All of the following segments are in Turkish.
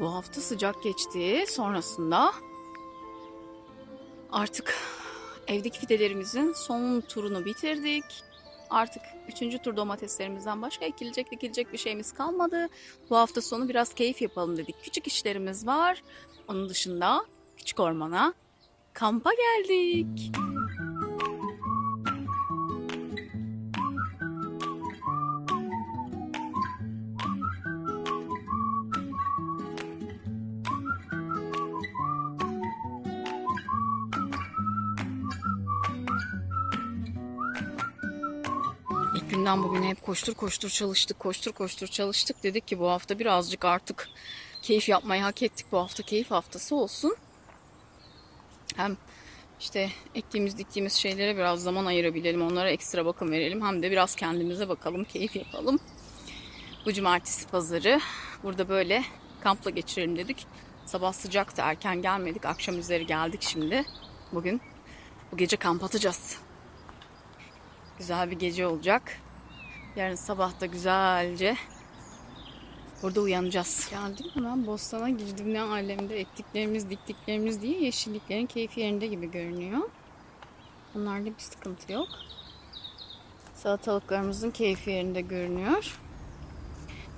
Bu hafta sıcak geçti. Sonrasında artık evdeki fidelerimizin son turunu bitirdik. Artık üçüncü tur domateslerimizden başka ekilecek dikilecek bir şeyimiz kalmadı. Bu hafta sonu biraz keyif yapalım dedik. Küçük işlerimiz var. Onun dışında küçük ormana kampa geldik. Günden bugüne hep koştur koştur çalıştık, koştur koştur çalıştık. Dedik ki bu hafta birazcık artık keyif yapmayı hak ettik. Bu hafta keyif haftası olsun. Hem işte ektiğimiz diktiğimiz şeylere biraz zaman ayırabilelim. Onlara ekstra bakım verelim. Hem de biraz kendimize bakalım, keyif yapalım. Bu cumartesi pazarı burada böyle kampla geçirelim dedik. Sabah sıcaktı erken gelmedik. Akşam üzeri geldik şimdi. Bugün bu gece kamp atacağız. Güzel bir gece olacak. Yarın sabah da güzelce burada uyanacağız. Geldim hemen bostana girdim ne alemde ektiklerimiz diktiklerimiz diye yeşilliklerin keyfi yerinde gibi görünüyor. Onlarda bir sıkıntı yok. Salatalıklarımızın keyfi yerinde görünüyor.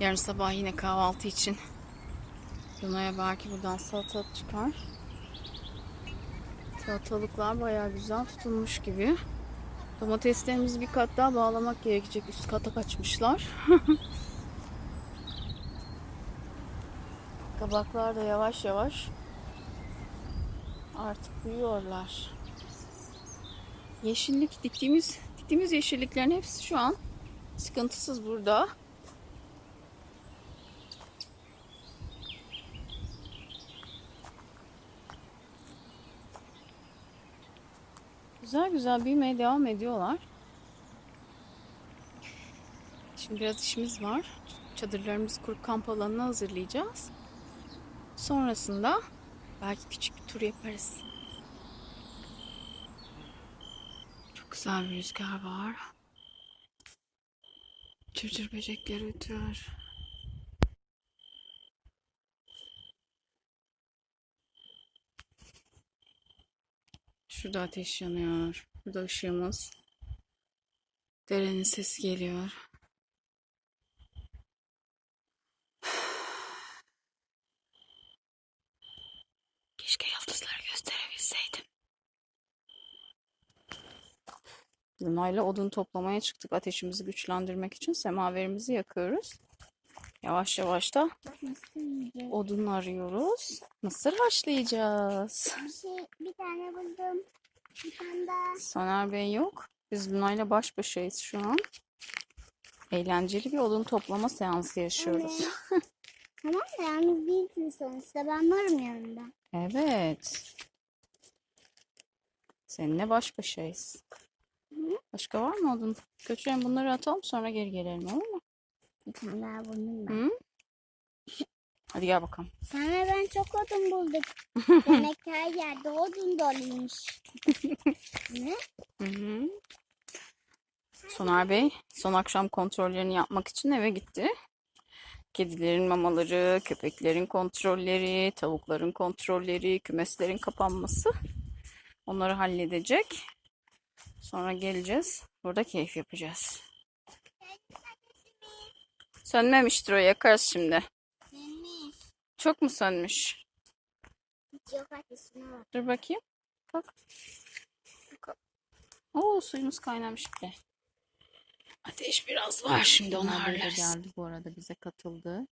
Yarın sabah yine kahvaltı için Luna'ya belki buradan salatalık çıkar. Salatalıklar bayağı güzel tutulmuş gibi. Domateslerimizi bir kat daha bağlamak gerekecek. Üst kata kaçmışlar. Kabaklar da yavaş yavaş artık büyüyorlar. Yeşillik diktiğimiz diktiğimiz yeşilliklerin hepsi şu an sıkıntısız burada. Güzel güzel büyümeye devam ediyorlar. Şimdi biraz işimiz var. Çadırlarımızı kurup kamp alanına hazırlayacağız. Sonrasında belki küçük bir tur yaparız. Çok güzel bir rüzgar var. Cırcır böcekleri ötüyor. Şurada ateş yanıyor. Burada ışığımız. Derenin sesi geliyor. Keşke yıldızları gösterebilseydim. Luna'yla odun toplamaya çıktık ateşimizi güçlendirmek için. Semaverimizi yakıyoruz. Yavaş yavaş da odun arıyoruz. Mısır haşlayacağız. Bir şey, bir tane buldum. Soner Bey yok. Biz Luna'yla baş başayız şu an. Eğlenceli bir odun toplama seansı yaşıyoruz. Tamam da yalnız değilsin sonuçta. Ben varım yanında. Evet. Seninle baş başayız. Başka var mı odun? Götürelim bunları atalım sonra geri gelelim olur mu? Buldum ben. Hı? Hadi gel bakalım. Sana ben çok odun bulduk. Demek her yerde odun doluymuş. ne? Hı hı. Soner Bey son akşam kontrollerini yapmak için eve gitti. Kedilerin mamaları, köpeklerin kontrolleri, tavukların kontrolleri, kümeslerin kapanması. Onları halledecek. Sonra geleceğiz. Burada keyif yapacağız. Sönmemiştir o yakarız şimdi. Çok mu sönmüş? Yok ateşine bak. Dur bakayım. Bak. Bak. Oo suyumuz kaynamış bile. Ateş biraz var şimdi onu harlarız. geldi bu arada bize katıldı.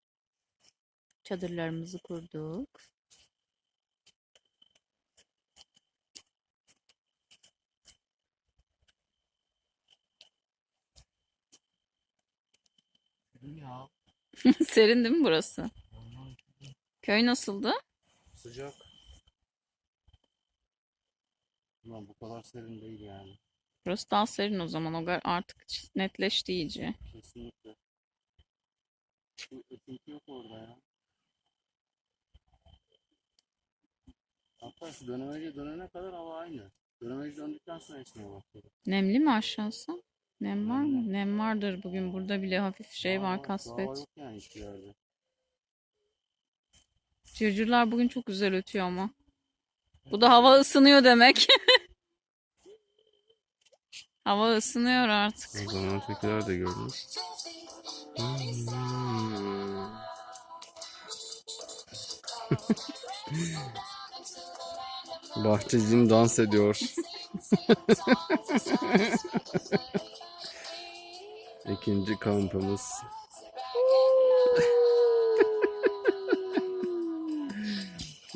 Çadırlarımızı kurduk. Ya Serin değil mi burası? Köy nasıldı? sıcak. Ulan bu kadar serin değil yani. Burası daha serin o zaman. O gar- artık netleşti iyice. Kesinlikle. Bu esinti yok orada ya. Hatta şu dönemeci dönene kadar hava aynı. Dönemeci döndükten sonra esmeye başladı. Nemli mi aşağısı? Nem var mı? Nem vardır bugün. Burada bile hafif şey var Hava- hava kasvet. yok yani hiçbir yerde. Cırcırlar bugün çok güzel ötüyor ama. Bu da hava ısınıyor demek. hava ısınıyor artık. O zaman tekrar da gördüm. Bahçecin dans ediyor. İkinci kampımız.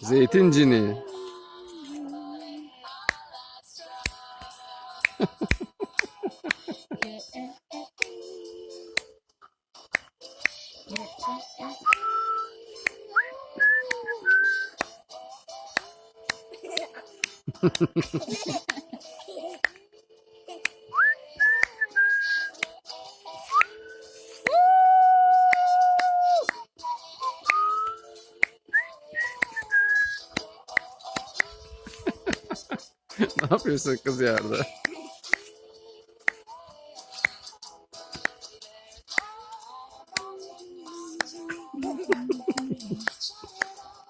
Zeytincini. ne yapıyorsun kız yerde?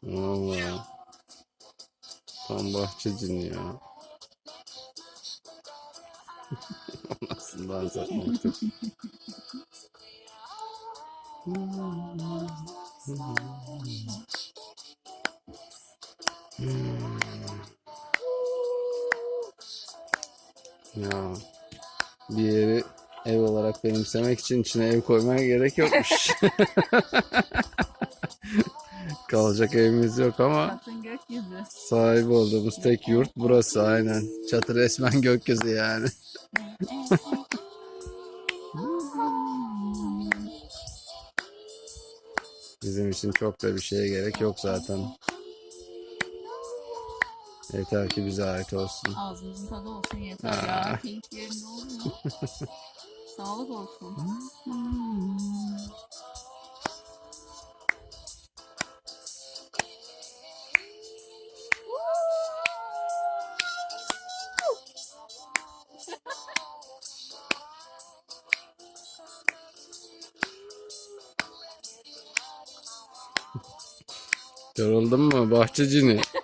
Valla. Tam bahçecin ya. Nasıl dans etmek? Bir yeri ev olarak benimsemek için içine ev koymaya gerek yokmuş. Kalacak evimiz yok ama sahibi olduğumuz tek yurt burası aynen. Çatı resmen gökyüzü yani. Bizim için çok da bir şeye gerek yok zaten. Yeter ki bize ait olsun. Ağzımızın tadı olsun yeter Aa. ya. Keyif yerinde olmuyor. Sağlık olsun. Yoruldun mu bahçecini?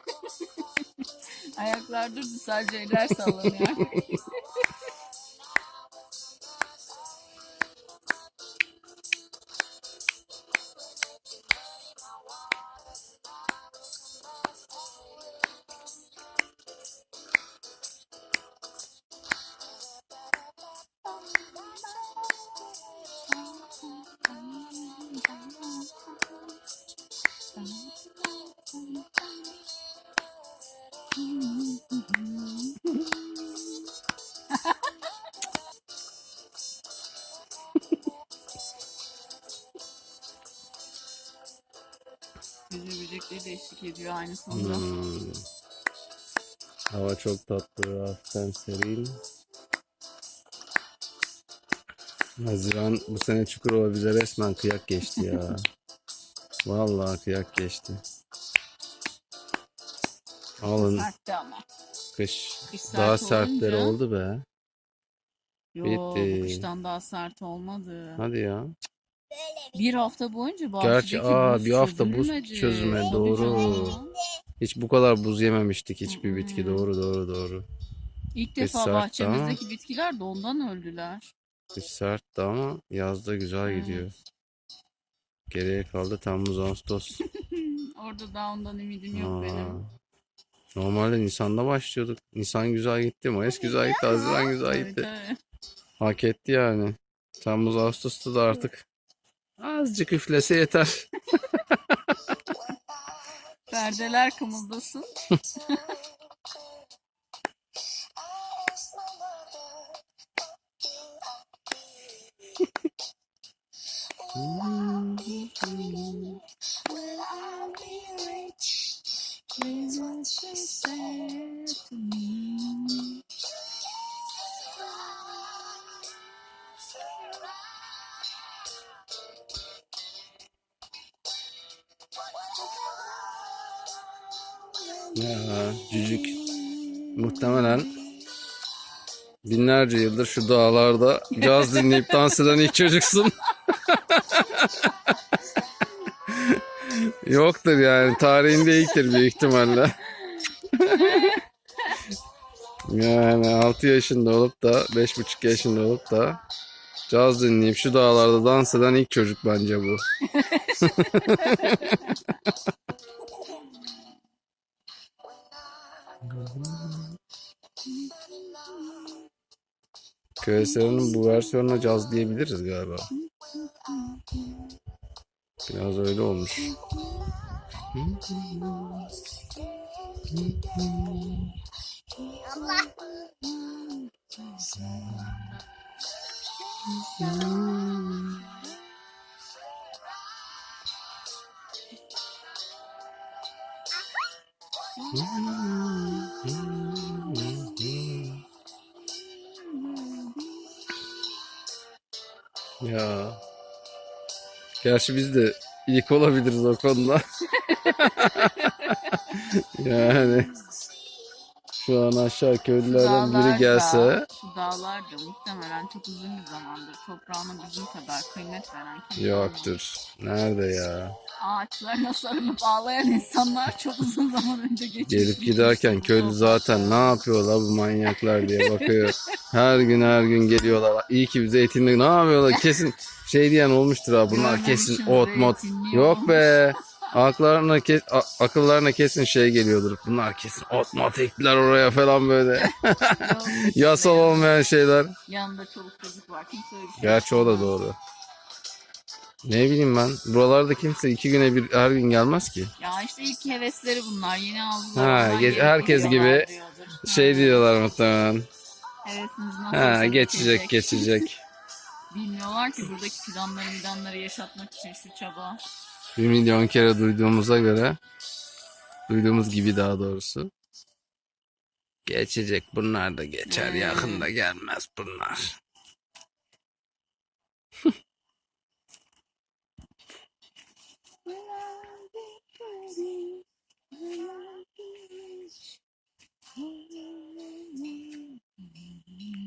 Ayaklar durdu sadece eller sallanıyor. eşlik ediyor aynı sonunda. Hmm. Hava çok tatlı, hafiften serin. Haziran bu sene Çukurova bize resmen kıyak geçti ya. Vallahi kıyak geçti. Alın Sertti ama. kış Kış sert daha sertleri olunca- oldu be. Yo Bitti. bu kıştan daha sert olmadı. Hadi ya. Bir hafta boyunca Gerçi bahçedeki aa buz bir hafta buz çözülmedi. Tabii doğru. canım. Hiç bu kadar buz yememiştik hiçbir bitki Hmm. doğru doğru doğru. İlk Kış defa sertti bahçemizdeki bitkiler de ondan öldüler. Kış sertti ama yazda güzel Evet. gidiyor. Geriye kaldı Temmuz Ağustos. Orada da ondan ümidim yok Aa, benim. Normalde Nisan'da başlıyorduk. Nisan güzel gitti, Mayıs güzel gitti, Haziran güzel Tabii, gitti. tabii. Hak etti yani. Temmuz Ağustos'ta da artık azıcık üflese yeter. Perdeler kımıldasın. Ya cücük muhtemelen binlerce yıldır şu dağlarda caz dinleyip dans eden ilk çocuksun. Yoktur yani. Tarihinde ilktir büyük ihtimalle. yani 6 yaşında olup da 5,5 yaşında olup da caz dinleyip şu dağlarda dans eden ilk çocuk bence bu. Köy bu versiyonuna caz diyebiliriz galiba. Biraz öyle olmuş. Ya. Gerçi biz de ilk olabiliriz o konuda. yani şu an aşağı köylülerden biri gelse da- Şu dağlar da muhtemelen çok uzun bir zamandır toprağına bizim kadar kıymet veren kimse yoktur. Nerede ya? Ağaçlarına sarılıp ağlayan insanlar çok uzun zaman önce geçmiş. Gelip giderken köylü zaten ne yapıyorlar bu manyaklar diye bakıyor. Her gün her gün geliyorlar. İyi ki bize etinle ne yapıyorlar? Kesin şey diyen olmuştur ha bunlar kesin ot mot. Yok be. Aklarına kes, a- akıllarına kesin şey geliyordur. Bunlar kesin ot mot ektiler oraya falan böyle. Yasal olmayan şeyler. Yanında çoluk çocuk var. Kimse öyle bir şey Gerçi o da yapmaz. doğru. Ne bileyim ben. Buralarda kimse iki güne bir her gün gelmez ki. Ya işte ilk hevesleri bunlar. Yeni aldılar. Ha, geri herkes gibi diyordur. Şey Ha, diyorlar muhtemelen. Hevesiniz nasıl Ha olsa geçecek geçecek. Bilmiyorlar ki buradaki fidanları fidanları yaşatmak için şu çaba. Bir milyon kere duyduğumuza göre duyduğumuz gibi daha doğrusu. Geçecek bunlar da geçer Hmm. yakında gelmez bunlar.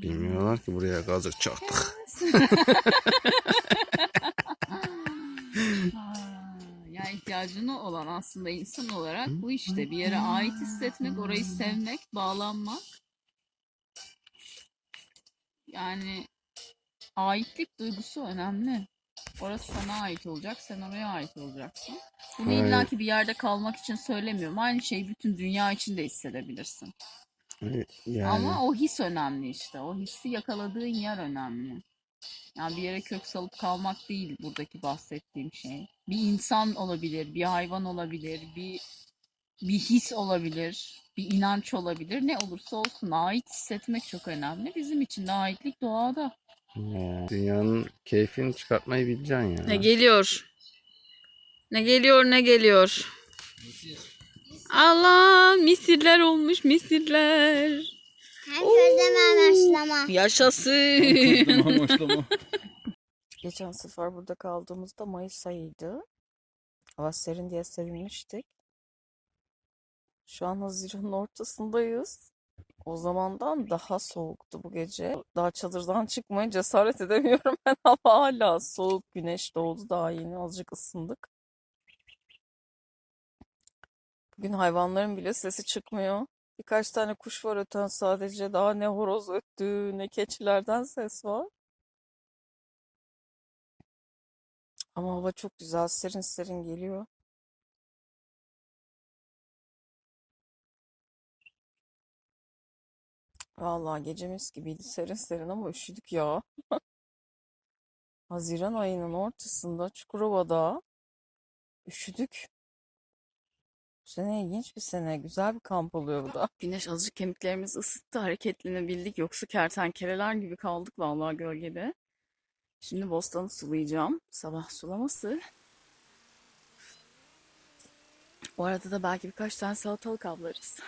Bilmiyorlar ki buraya gazı çaktık. Ha, ya ihtiyacını olan aslında insan olarak bu işte bir yere ait hissetmek, orayı sevmek, bağlanmak. Yani aitlik duygusu önemli. Orası sana ait olacak, sen oraya ait olacaksın. Bunu Aynen. illaki bir yerde kalmak için söylemiyorum. Aynı şeyi bütün dünya için de hissedebilirsin. Yani Ama o his önemli işte. O hissi yakaladığın yer önemli. Yani bir yere kök salıp kalmak değil buradaki bahsettiğim şey. Bir insan olabilir, bir hayvan olabilir, bir bir his olabilir, bir inanç olabilir. Ne olursa olsun ait hissetmek çok önemli. Bizim için de aitlik doğada. ya, dünyanın keyfini çıkartmayı bileceksin ya. Ne geliyor? Ne geliyor ne geliyor? Allah misirler olmuş misirler. Sen közleme başlama. Yaşasın. Geçen sefer burada kaldığımızda Mayıs ayıydı. Hava serin diye sevinmiştik. Şu an Haziran'ın ortasındayız. O zamandan daha soğuktu bu gece. Daha çadırdan çıkmaya cesaret edemiyorum ben. Hava hala soğuk. Güneş doğdu daha yeni azıcık ısındık. Bugün hayvanların bile sesi çıkmıyor. Birkaç tane kuş var öten sadece. Daha ne horoz öttü ne keçilerden ses var. Ama hava çok güzel. Serin serin geliyor. Vallahi gecemiz gibiydi. Serin serin ama üşüdük ya. Haziran ayının ortasında Çukurova'da üşüdük. Sene ilginç bir sene. Güzel bir kamp oluyor bu da. Güneş azıcık kemiklerimizi ısıttı. Hareketlenebildik. Yoksa kertenkeleler gibi kaldık vallahi gölgede. Şimdi bostanı sulayacağım. Sabah sulaması. Bu arada da belki birkaç tane salatalık avlarız.